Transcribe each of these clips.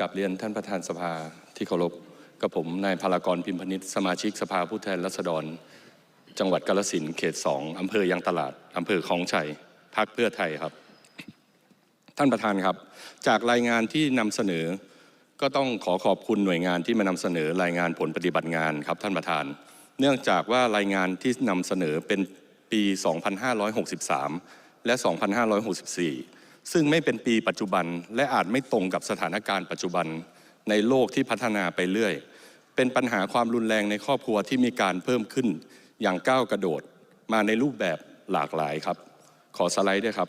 กับเรียนท่านประธานสภาที่เคารพกับผมนายพารากรพิมพนิษฐ์สมาชิกสภาผู้แทนราษฎร จังหวัดกาฬสินเขตสองอำเภอยางตลาดอำเภอคลองชัยพักเพื่อไทยครับ ท่านประธานครับ จากรายงานที่นำเสนอ ก็ต้องขอขอบคุณหน่วยงานที่มานำเสนอรายงานผลปฏิบัติงานครับท่านประธาน เนื่องจากว่ารายงานที่นำเสนอเป็นปี 2563 และ 2564 ซึ่งไม่เป็นปีปัจจุบันและอาจไม่ตรงกับสถานการณ์ปัจจุบันในโลกที่พัฒนาไปเรื่อย เป็นปัญหาความรุนแรงในครอบครัวที่มีการเพิ่มขึ้นอย่างก้าวกระโดดมาในรูปแบบหลากหลายครับ ขอสไลด์ด้วยครับ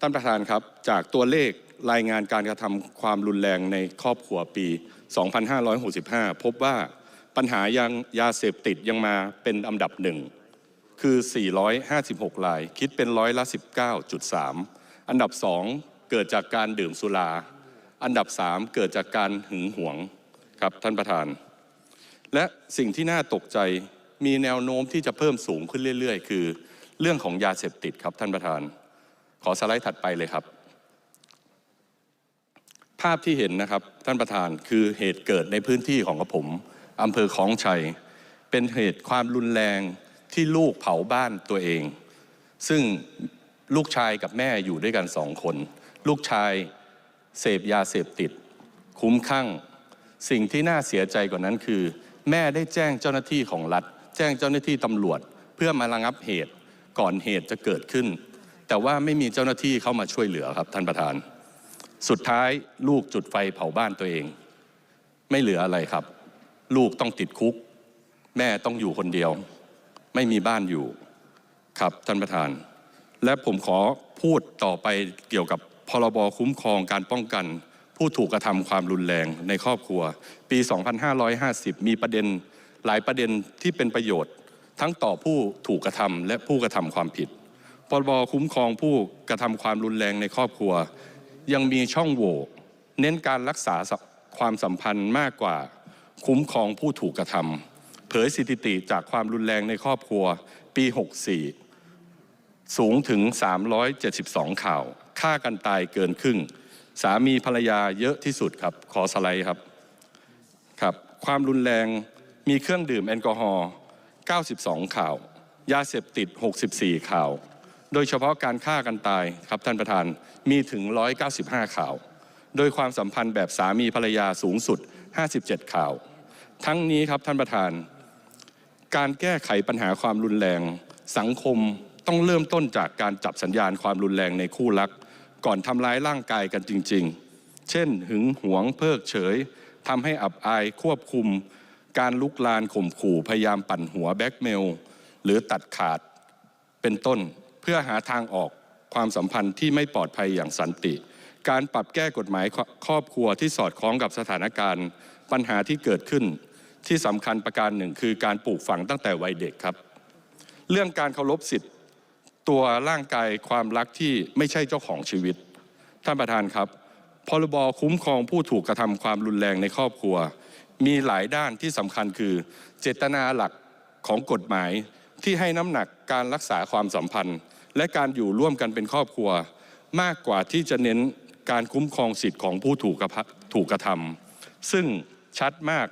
ท่านประธานครับจากตัวเลขรายงานการกระทำความรุนแรงในครอบครัวปี 2565 พบว่าปัญหายังยาเสพติดยังมาเป็นอันดับหนึ่งคือ 456ราย คิดเป็นร้อยละ 19.3 อันดับ 2 เกิดจากการดื่มสุรา อันดับ 3 เกิดจากการหึงหวงครับท่านประธาน และสิ่งที่น่าตกใจมีแนวโน้มที่จะเพิ่มสูงขึ้นเรื่อย ๆ คือ เรื่องของยาเสพติดครับท่านประธาน ขอสไลด์ถัดไปเลยครับ ภาพที่เห็นนะครับท่านประธานคือเหตุเกิดในพื้นที่ของกระผมอำเภอคลองชัย เป็นเหตุความรุนแรงที่ลูกเผาบ้านตัวเอง ซึ่ง ลูกชายกับแม่อยู่ด้วยกันสองคน ลูกชายเสพยาเสพติด คุ้มข้างสิ่งที่น่าเสียใจกว่านั้นคือ แม่ได้แจ้งเจ้าหน้าที่ของรัฐ แจ้งเจ้าหน้าที่ตำรวจ เพื่อมาระงับเหตุก่อนเหตุจะเกิดขึ้น แต่ว่าไม่มีเจ้าหน้าที่เข้ามาช่วยเหลือครับท่านประธาน สุดท้ายลูกจุดไฟเผาบ้านตัวเอง ไม่เหลืออะไรครับ ลูกต้องติดคุก แม่ต้องอยู่คนเดียว ไม่มีบ้านอยู่ ครับท่านประธาน และผมขอพูดต่อไปเกี่ยวกับพรบคุ้มครองการป้องกัน ผู้ถูกกระทำความรุนแรงในครอบครัว ปี 2550 มีประเด็นหลายประเด็นที่เป็นประโยชน์ ทั้งต่อผู้ถูกกระทำและผู้กระทำความผิดพรบคุ้มครองผู้กระทำความรุนแรงในครอบครัว ยังมีช่องโหว่เน้นการรักษาความสัมพันธ์มากกว่า คุ้มครองผู้ถูกกระทำเผยสถิติจากความรุนแรงในครอบครัวปี 64 สูงถึง 372 ข่าว ฆ่ากันตายเกินครึ่ง สามีภรรยาเยอะที่สุดครับ ขอสไลด์ครับ ครับ ความรุนแรง มีเครื่องดื่มแอลกอฮอล์ 92 ข่าว ยาเสพติด 64 ข่าว โดยเฉพาะการฆ่ากันตายครับท่านประธาน มีถึง 195 ข่าว โดยความสัมพันธ์แบบสามีภรรยาสูงสุด 57 ข่าว ทั้งนี้ครับท่านประธาน การแก้ไขปัญหาความรุนแรง สังคม ต้องเริ่มต้นจากการจับสัญญาณความรุนแรงในคู่รัก ก่อนทำร้ายร่างกายกันจริง ๆ เช่น หึงหวงเพิกเฉยทำให้อับอายควบคุม การลุกลานข่มขู่พยายามปั่นหัวแบ็กเมล หรือตัดขาดเป็นต้นเพื่อหาทางออกความสัมพันธ์ที่ไม่ปลอดภัยอย่างสันติ การปรับแก้กฎหมายครอบครัวที่สอดคล้องกับสถานการณ์ปัญหาที่เกิดขึ้น ที่สำคัญประการหนึ่งคือการปลูกฝังตั้งแต่วัยเด็กครับ เรื่องการเคารพสิทธิ ตัวร่างกายความรักที่ไม่ใช่เจ้าของชีวิต ท่านประธานครับ พรบคุ้มครองผู้ถูกกระทำความรุนแรงในครอบครัว มีหลายด้านที่สำคัญคือ เจตนาหลักของกฎหมายที่ให้น้ำหนักการรักษาความสัมพันธ์ และการอยู่ร่วมกันเป็นครอบครัว มากกว่าที่จะเน้นการคุ้มครองสิทธิ์ของผู้ถูกกระถูกกระทำซึ่งชัดมาก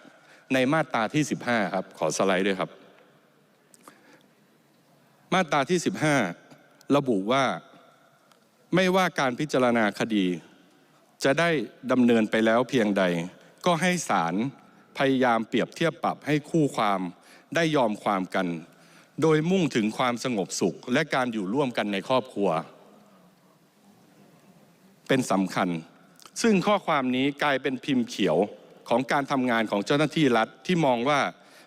ในมาตราที่ 15 ครับ ขอสไลด์ด้วยครับ มาตราที่ 15 ระบุว่าไม่ว่าการพิจารณาคดี จะได้ดำเนินไปแล้วเพียงใด ก็ให้ศาลพยายามเปรียบเทียบปรับให้คู่ความได้ยอมความกัน โดยมุ่งถึงความสงบสุขและการอยู่ร่วมกันในครอบครัว เป็นสำคัญ ซึ่งข้อความนี้กลายเป็นพิมพ์เขียวของการทำงานของเจ้าหน้าที่รัฐที่มองว่า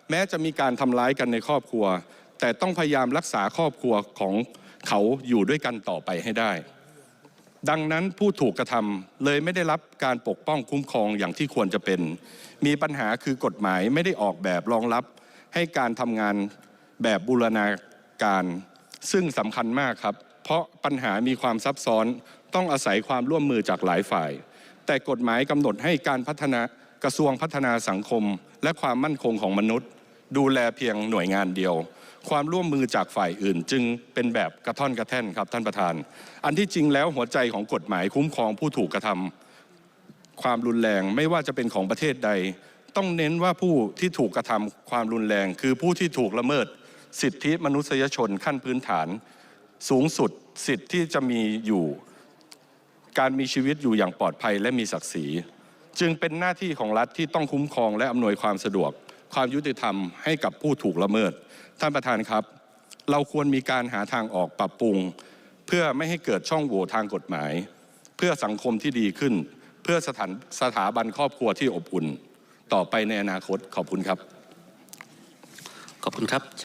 แม้จะมีการทำร้ายกันในครอบครัว แต่ต้องพยายามรักษาครอบครัวของ เขาอยู่ด้วยกันต่อไปให้ได้ ดังนั้นผู้ถูกกระทำเลยไม่ได้รับการปกป้องคุ้มครองอย่างที่ควรจะเป็น มีปัญหาคือกฎหมายไม่ได้ออกแบบรองรับ ให้การทำงานแบบบูรณาการ ซึ่งสำคัญมากครับ เพราะปัญหามีความซับซ้อนต้องอาศัยความร่วมมือจากหลายฝ่าย แต่กฎหมายกำหนดให้การพัฒนากระทรวงพัฒนาสังคม และความมั่นคงของมนุษย์ ดูแลเพียงหน่วยงานเดียว ความร่วมมือจากฝ่ายอื่น จึงเป็นแบบกระท่อนกระแท่นครับท่านประธาน อันที่จริงแล้วหัวใจของกฎหมายคุ้มครองผู้ถูกกระทำความรุนแรงไม่ว่าจะเป็นของประเทศใด ต้องเน้นว่าผู้ที่ถูกกระทำความรุนแรง คือผู้ที่ถูกละเมิด สิทธิมนุษยชนขั้นพื้นฐาน สูงสุดสิทธิ์ที่จะมีอยู่ การมีชีวิตอยู่อย่างปลอดภัยและมีศักดิ์ศรี จึงเป็นหน้าที่ของรัฐที่ต้องคุ้มครองและอำนวยความสะดวก ความยุติธรรมให้กับผู้ถูกละเมิด ท่านประธานครับ เราควรมีการหาทางออกปรับปรุง เพื่อไม่ให้เกิดช่องโหว่ทางกฎหมาย เพื่อสังคมที่ดีขึ้น เพื่อสถานสถาบันครอบครัวที่อบอุ่น ต่อไปในอนาคตขอบคุณครับ ขอบคุณครับ